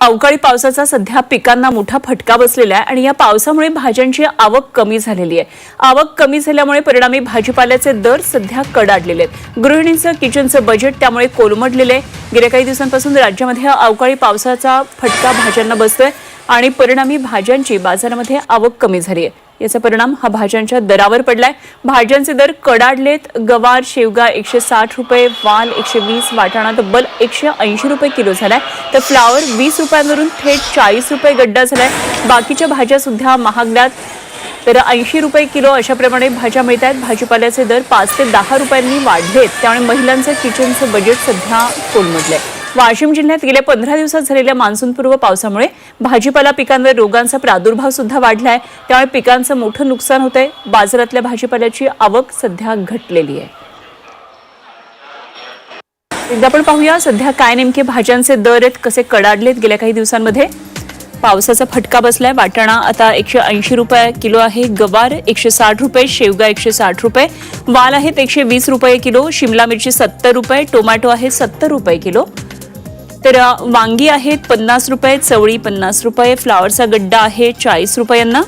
अवकाळी पावसाचा सध्या पिकांना मोठा फटका बसलेला आहे आणि या पावसामुळे भाज्यांची आवक कमी झालेली आहे. आवक कमी झाल्यामुळे परिणामी भाजीपाल्याचे दर सध्या कडाडलेले आहेत. गृहिणींचं किचनचं बजेट त्यामुळे कोलमडलेले आहे. गेल्या काही दिवसांपासून राज्यामध्ये अवकाळी पावसाचा फटका भाज्यांना बसतोय. आणि परिणामी भाज्यांची बाजारामध्ये आवक कमी झाली आहे. याचा परिणाम हा भाज्यांच्या दरावर पडलाय. भाज्यांचे दर कडाडलेत. गवार शेवगा एकशे साठ रुपये वाल एकशे वीस वाटाणा तब्बल एकशे ऐंशी रुपये किलो झालाय. तर फ्लावर वीस रुपयांवरून थेट चाळीस रुपये गड्डा झालाय. बाकीच्या भाज्या सुद्धा महागल्यात. तर ऐंशी रुपये किलो अशाप्रमाणे भाज्या मिळत आहेत भाजीपाल्याचे दर पाच ते दहा रुपयांनी वाढलेत. त्यामुळे महिलांचं किचनचं बजेट सध्या कोलमडलंय. वाशिम जिल्ह्यात गेल्या पंधरा दिवसात झालेल्या मान्सूनपूर्व पावसामुळे भाजीपाला पिकांवर रोगांचा प्रादुर्भाव सुद्धा वाढलाय. त्यामुळे पिकांचं मोठं नुकसान होतंय. बाजारातल्या भाजीपाल्याची आवक सध्या घटलेली आहे. एकदा आपण पाहूया सध्या काय नेमके भाज्यांचे दर आहेत कसे कडाडलेत गेल्या काही दिवसांमध्ये. पावसाचा फटका बसलाय. वाटाणा आता एकशे ऐंशी रुपये किलो आहे. गवार एकशे साठ रुपये शेवगा एकशे साठ रुपये वाल आहेत एकशे वीस रुपये किलो शिमला मिरची सत्तर रुपये टोमॅटो आहे सत्तर रुपये किलो. तर वांगी आहेत पन्नास रुपये चवळी पन्नास रुपये फ्लावरचा गड्डा आहे चाळीस रुपयांना.